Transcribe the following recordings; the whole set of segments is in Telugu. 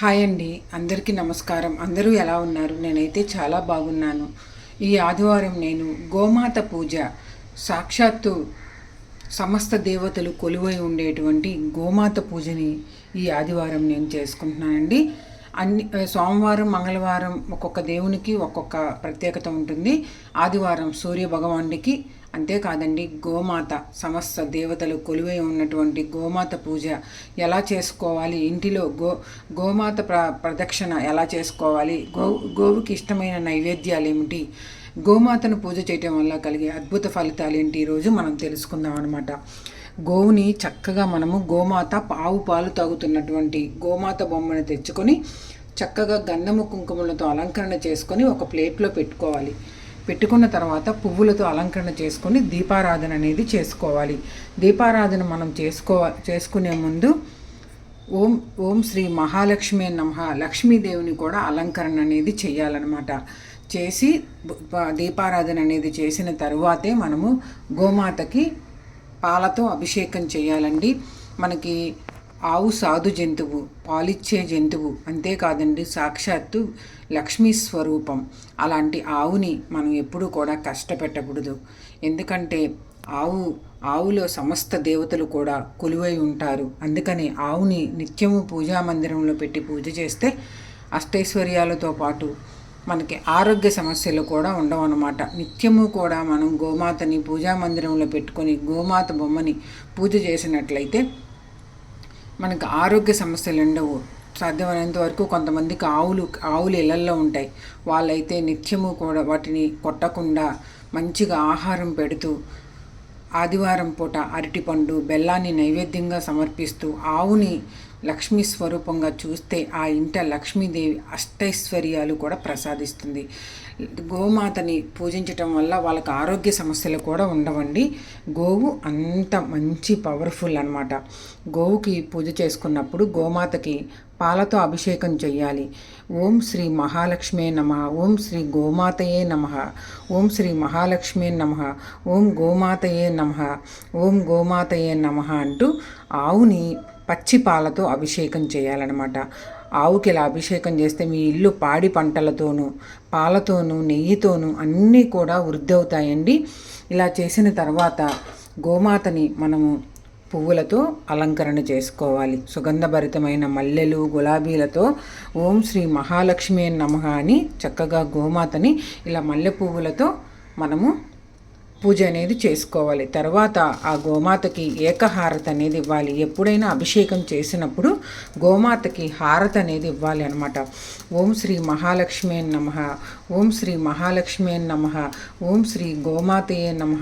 హాయ్ అండి. అందరికీ నమస్కారం. అందరూ ఎలా ఉన్నారు? నేనైతే చాలా బాగున్నాను. ఈ ఆదివారం నేను గోమాత పూజ సాక్షాత్తు సమస్త దేవతలు కొలువై ఉండేటువంటి గోమాత పూజని ఈ ఆదివారం నేను చేసుకుంటున్నానండి. అన్ని సోమవారం మంగళవారం ఒక్కొక్క దేవునికి ఒక్కొక్క ప్రత్యేకత ఉంటుంది. ఆదివారం సూర్య భగవానుడికి అంతేకాదండి గోమాత సమస్త దేవతలు కొలువై ఉన్నటువంటి గోమాత పూజ ఎలా చేసుకోవాలి? ఇంటిలో గో గోమాత ప్ర ప్రదక్షిణ ఎలా చేసుకోవాలి? గో గోవుకి ఇష్టమైన నైవేద్యాలు ఏమిటి గోమాతను పూజ చేయటం వల్ల కలిగే అద్భుత ఫలితాలు ఏంటి ఈరోజు మనం తెలుసుకుందాం అనమాట గోవుని చక్కగా మనము గోమాత పావు పాలు తాగుతున్నటువంటి గోమాత బొమ్మను తెచ్చుకొని చక్కగా గంధము కుంకుమలతో అలంకరణ చేసుకొని ఒక ప్లేట్లో పెట్టుకోవాలి. పెట్టుకున్న తర్వాత పువ్వులతో అలంకరణ చేసుకొని దీపారాధన అనేది చేసుకోవాలి. దీపారాధన మనం చేసుకో చేసుకునే ముందు ఓం ఓం శ్రీ మహాలక్ష్మి నమ లక్ష్మీదేవిని కూడా అలంకరణ అనేది చేయాలన్నమాట. చేసి దీపారాధన అనేది చేసిన తరువాతే మనము గోమాతకి పాలతో అభిషేకం చేయాలండి. మనకి ఆవు సాధు జంతువు పాలిచ్చే జంతువు అంతేకాదండి సాక్షాత్తు లక్ష్మీ స్వరూపం. అలాంటి ఆవుని మనం ఎప్పుడూ కూడా కష్టపెట్టకూడదు. ఎందుకంటే ఆవు ఆవులో సమస్త దేవతలు కూడా కొలువై ఉంటారు. అందుకని ఆవుని నిత్యము పూజా మందిరంలో పెట్టి పూజ చేస్తే అష్టైశ్వర్యాలతో పాటు మనకి ఆరోగ్య సమస్యలు కూడా ఉండవు అనమాట నిత్యము కూడా మనం గోమాతని పూజా మందిరంలో పెట్టుకొని గోమాత బొమ్మని పూజ చేసినట్లయితే మనకు ఆరోగ్య సమస్యలు ఉండవు. సాధ్యమైనంత వరకు కొంతమందికి ఆవులు ఆవులు ఇళ్ళల్లో ఉంటాయి. వాళ్ళైతే నిత్యము కూడా వాటిని కొట్టకుండా మంచిగా ఆహారం పెడుతూ ఆదివారం పూట అరటిపండు బెల్లాన్ని నైవేద్యంగా సమర్పిస్తూ ఆవుని లక్ష్మీ స్వరూపంగా చూస్తే ఆ ఇంట లక్ష్మీదేవి అష్టైశ్వర్యాలు కూడా ప్రసాదిస్తుంది. గోమాతని పూజించటం వల్ల వాళ్ళకి ఆరోగ్య సమస్యలు కూడా ఉండవండి. గోవు అంత మంచి పవర్ఫుల్ అనమాట గోవుకి పూజ చేసుకున్నప్పుడు గోమాతకి పాలతో అభిషేకం చేయాలి ఓం శ్రీ మహాలక్ష్మే నమ. ఓం శ్రీ గోమాతయే నమ. ఓం శ్రీ మహాలక్ష్మే నమ. ఓం గోమాతయే నమ. ఓం గోమాతయే నమ అంటూ ఆవుని పచ్చి పాలతో అభిషేకం చేయాలన్నమాట. ఆవుకి ఇలా అభిషేకం చేస్తే మీ ఇల్లు పాడి పంటలతోనూ పాలతోనూ నెయ్యితోనూ అన్నీ కూడా వృద్ధి అవుతాయండి ఇలా చేసిన తర్వాత గోమాతని మనము పువ్వులతో అలంకరణ చేసుకోవాలి. సుగంధభరితమైన మల్లెలు గులాబీలతో ఓం శ్రీ మహాలక్ష్మి నమ అని చక్కగా గోమాతని ఇలా మల్లె పువ్వులతో మనము పూజ అనేది చేసుకోవాలి. తర్వాత ఆ గోమాతకి ఏకహారత అనేది ఇవ్వాలి. ఎప్పుడైనా అభిషేకం చేసినప్పుడు గోమాతకి హారత అనేది ఇవ్వాలి అనమాట ఓం శ్రీ మహాలక్ష్మి నమ. ఓం శ్రీ మహాలక్ష్మి నమ. ఓం శ్రీ గోమాతయే నమ.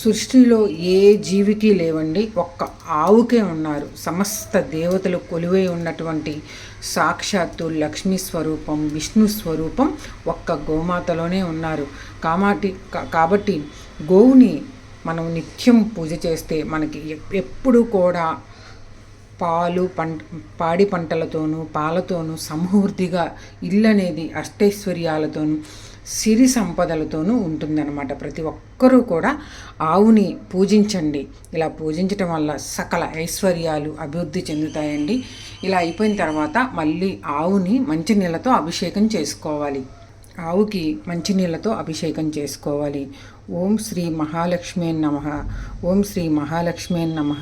సృష్టిలో ఏ జీవికి లేవండి. ఒక్క ఆవుకే ఉన్నారు. సమస్త దేవతలు కొలువై ఉన్నటువంటి సాక్షాత్తు లక్ష్మీ స్వరూపం విష్ణు స్వరూపం ఒక్క గోమాతలోనే ఉన్నారు. కామాటి కాబట్టి గోవుని మనం నిత్యం పూజ చేస్తే మనకి ఎప్పుడు కూడా పాలు పంట పాడి పంటలతోనూ పాలతోనూ సమృద్ధిగా ఇల్లు అనేది అష్టైశ్వర్యాలతోనూ సిరి సంపదలతోనూ ఉంటుందన్నమాట. ప్రతి ఒక్కరూ కూడా ఆవుని పూజించండి. ఇలా పూజించటం వల్ల సకల ఐశ్వర్యాలు అభివృద్ధి చెందుతాయండి. ఇలా అయిపోయిన తర్వాత మళ్ళీ ఆవుని మంచినీళ్ళతో అభిషేకం చేసుకోవాలి. ఆవుకి మంచినీళ్ళతో అభిషేకం చేసుకోవాలి. ఓం శ్రీ మహాలక్ష్మీ నమ. ఓం శ్రీ మహాలక్ష్మీ నమ.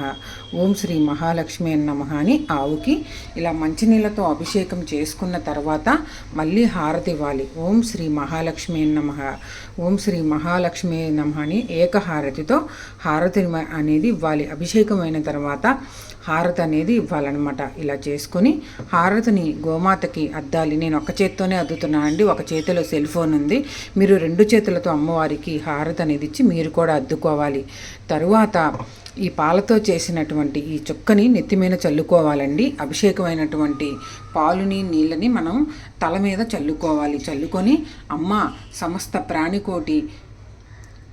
ఓం శ్రీ మహాలక్ష్మీ నమ అని ఆవుకి ఇలా మంచినీళ్ళతో అభిషేకం చేసుకున్న తర్వాత మళ్ళీ హారతి ఇవ్వాలి. ఓం శ్రీ మహాలక్ష్మీ నమ. ఓం శ్రీ మహాలక్ష్మీ నమ అని ఏకహారతితో హారతి అనేది ఇవ్వాలి. అభిషేకం అయిన తర్వాత హారతి అనేది ఇవ్వాలన్నమాట. ఇలా చేసుకొని హారతిని గోమాతకి అద్దాలి. నేను ఒక చేత్తోనే అద్దుతున్నానండి. ఒక చేతిలో సెల్ ఫోన్ ఉంది. మీరు రెండు చేతులతో అమ్మవారికి హారతి అనేది ఇచ్చి మీరు కూడా అద్దుకోవాలి. తరువాత ఈ పాలతో చేసినటువంటి ఈ చుక్కని నెత్తిమీద చల్లుకోవాలండి. అభిషేకమైనటువంటి పాలుని నీళ్ళని మనం తల మీద చల్లుకోవాలి. చల్లుకొని అమ్మ సమస్త ప్రాణికోటి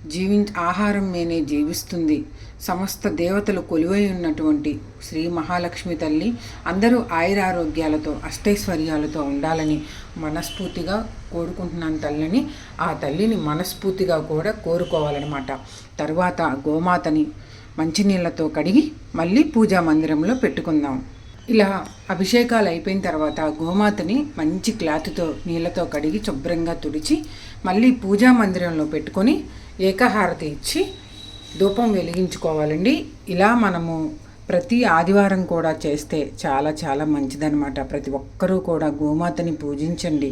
జీవించ ఆహారం మేనే జీవిస్తుంది. సమస్త దేవతలు కొలువై ఉన్నటువంటి శ్రీ మహాలక్ష్మి తల్లి అందరూ ఆయురారోగ్యాలతో అష్టైశ్వర్యాలతో ఉండాలని మనస్ఫూర్తిగా కోరుకుంటున్నాను తల్లిని. ఆ తల్లిని మనస్ఫూర్తిగా కూడా కోరుకోవాలన్నమాట. తర్వాత గోమాతని మంచినీళ్ళతో కడిగి మళ్ళీ పూజా మందిరంలో పెట్టుకుందాం. ఇలా అభిషేకాలు అయిపోయిన తర్వాత గోమాతని మంచి క్లాత్తో నీళ్ళతో కడిగి శుభ్రంగా తుడిచి మళ్ళీ పూజా మందిరంలో పెట్టుకొని ఏకహారతి ఇచ్చి ధూపం వెలిగించుకోవాలండి. ఇలా మనము ప్రతి ఆదివారం కూడా చేస్తే చాలా చాలా మంచిదనమాట ప్రతి ఒక్కరూ కూడా గోమాతని పూజించండి.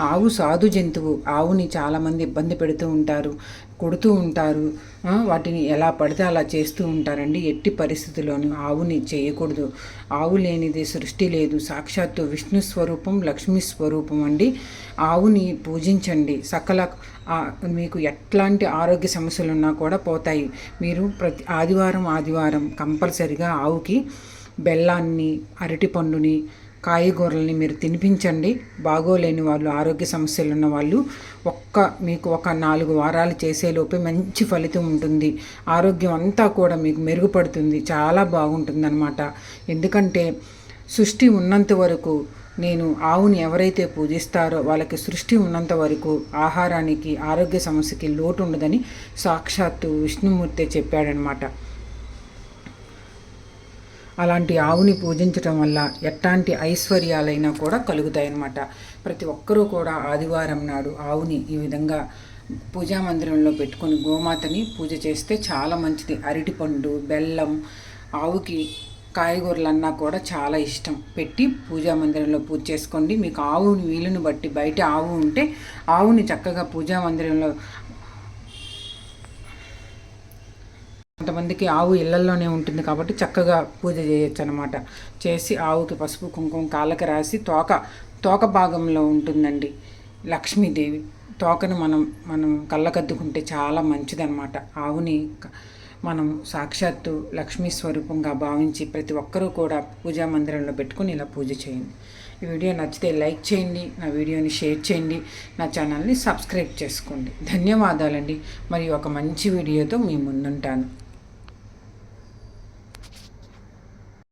ఆవు సాధు జంతువు ఆవుని చాలామంది ఇబ్బంది పెడుతూ ఉంటారు. కొడుతూ ఉంటారు. వాటిని ఎలా పడితే అలా చేస్తూ ఉంటారండి. ఎట్టి పరిస్థితుల్లోనూ ఆవుని చేయకూడదు. ఆవు లేనిది సృష్టి లేదు. సాక్షాత్తు విష్ణు స్వరూపం లక్ష్మీ స్వరూపం అండి. ఆవుని పూజించండి. సకల మీకు ఎట్లాంటి ఆరోగ్య సమస్యలు ఉన్నా కూడా పోతాయి. మీరు ప్రతి ఆదివారం ఆదివారం కంపల్సరిగా ఆవుకి బెల్లాన్ని అరటిపండుని కాయగూరల్ని మీరు తినిపించండి. బాగోలేని వాళ్ళు ఆరోగ్య సమస్యలు ఉన్న వాళ్ళు ఒక్క మీకు ఒక నాలుగు వారాలు చేసేలోపే మంచి ఫలితం ఉంటుంది. ఆరోగ్యం అంతా కూడా మీకు మెరుగుపడుతుంది. చాలా బాగుంటుంది అనమాట ఎందుకంటే సృష్టి ఉన్నంత వరకు నేను ఆవుని ఎవరైతే పూజిస్తారో వాళ్ళకి సృష్టి ఉన్నంత వరకు ఆహారానికి ఆరోగ్య సమస్యకి లోటు ఉండదని సాక్షాత్తు విష్ణుమూర్తి చెప్పాడనమాట అలాంటి ఆవుని పూజించటం వల్ల ఎట్లాంటి ఐశ్వర్యాలైనా కూడా కలుగుతాయన్నమాట. ప్రతి ఒక్కరూ కూడా ఆదివారం నాడు ఆవుని ఈ విధంగా పూజా మందిరంలో పెట్టుకొని గోమాతని పూజ చేస్తే చాలా మంచిది. అరటిపండు బెల్లం ఆవుకి కాయగూరలన్నా కూడా చాలా ఇష్టం. పెట్టి పూజా మందిరంలో పూజ చేసుకోండి. మీకు ఆవుని వీలును బట్టి బయట ఆవు ఉంటే ఆవుని చక్కగా పూజా మందిరంలో కొంతమందికి ఆవు ఇళ్ళల్లోనే ఉంటుంది కాబట్టి చక్కగా పూజ చేయొచ్చు అనమాట చేసి ఆవుకి పసుపు కుంకుమ కాళ్ళకి రాసి తోక తోక భాగంలో ఉంటుందండి లక్ష్మీదేవి. తోకను మనం మనం కళ్ళకద్దుకుంటే చాలా మంచిదన్నమాట. ఆవుని మనం సాక్షాత్తు లక్ష్మీ స్వరూపంగా భావించి ప్రతి ఒక్కరూ కూడా పూజా మందిరంలో పెట్టుకుని ఇలా పూజ చేయండి. ఈ వీడియో నచ్చితే లైక్ చేయండి నా వీడియోని షేర్ చేయండి నా ఛానల్ని సబ్స్క్రైబ్ చేసుకోండి. ధన్యవాదాలండి. మరి ఒక మంచి వీడియోతో మీ ముందుంటాను.